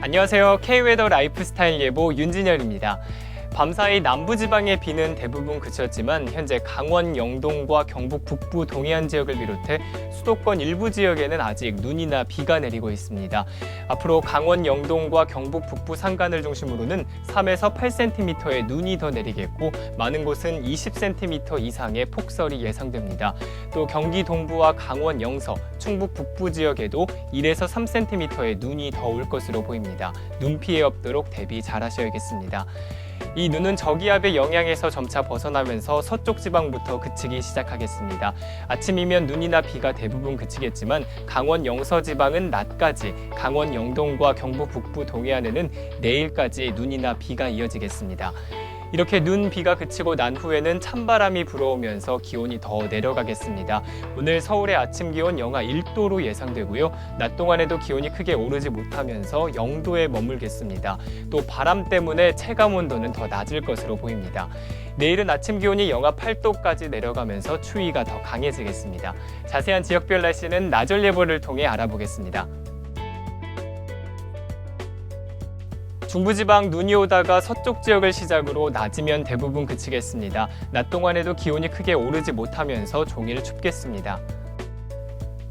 안녕하세요. K웨더 라이프스타일 예보 윤진열입니다. 밤사이 남부지방의 비는 대부분 그쳤지만 현재 강원 영동과 경북 북부 동해안 지역을 비롯해 수도권 일부 지역에는 아직 눈이나 비가 내리고 있습니다. 앞으로 강원 영동과 경북 북부 산간을 중심으로는 3에서 8cm의 눈이 더 내리겠고 많은 곳은 20cm 이상의 폭설이 예상됩니다. 또 경기 동부와 강원 영서, 충북 북부 지역에도 1에서 3cm의 눈이 더 올 것으로 보입니다. 눈 피해 없도록 대비 잘 하셔야겠습니다. 이 눈은 저기압의 영향에서 점차 벗어나면서 서쪽 지방부터 그치기 시작하겠습니다. 아침이면 눈이나 비가 대부분 그치겠지만 강원 영서 지방은 낮까지, 강원 영동과 경북 북부 동해안에는 내일까지 눈이나 비가 이어지겠습니다. 이렇게 눈, 비가 그치고 난 후에는 찬바람이 불어오면서 기온이 더 내려가겠습니다. 오늘 서울의 아침 기온 영하 1도로 예상되고요. 낮 동안에도 기온이 크게 오르지 못하면서 0도에 머물겠습니다. 또 바람 때문에 체감 온도는 더 낮을 것으로 보입니다. 내일은 아침 기온이 영하 8도까지 내려가면서 추위가 더 강해지겠습니다. 자세한 지역별 날씨는 나절 예보를 통해 알아보겠습니다. 중부지방 눈이 오다가 서쪽 지역을 시작으로 낮이면 대부분 그치겠습니다. 낮 동안에도 기온이 크게 오르지 못하면서 종일 춥겠습니다.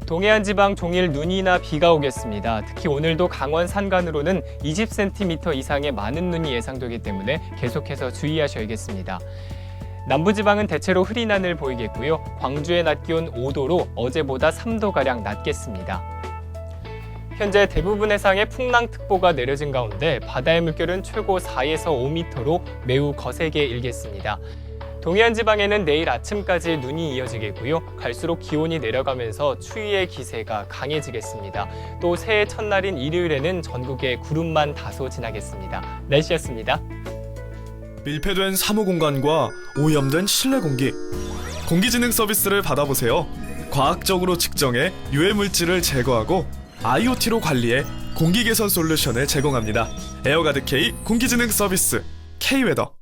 동해안 지방 종일 눈이나 비가 오겠습니다. 특히 오늘도 강원 산간으로는 20cm 이상의 많은 눈이 예상되기 때문에 계속해서 주의하셔야겠습니다. 남부지방은 대체로 흐린 하늘 보이겠고요. 광주의 낮 기온 5도로 어제보다 3도가량 낮겠습니다. 현재 대부분 해상에 풍랑특보가 내려진 가운데 바다의 물결은 최고 4에서 5m로 매우 거세게 일겠습니다. 동해안 지방에는 내일 아침까지 눈이 이어지겠고요. 갈수록 기온이 내려가면서 추위의 기세가 강해지겠습니다. 또 새해 첫날인 일요일에는 전국에 구름만 다소 지나겠습니다. 날씨였습니다. 밀폐된 사무 공간과 오염된 실내 공기. 공기진흥 서비스를 받아보세요. 과학적으로 측정해 유해 물질을 제거하고 IoT로 관리해 공기 개선 솔루션을 제공합니다. 에어가드 K 공기진흥 서비스 K웨더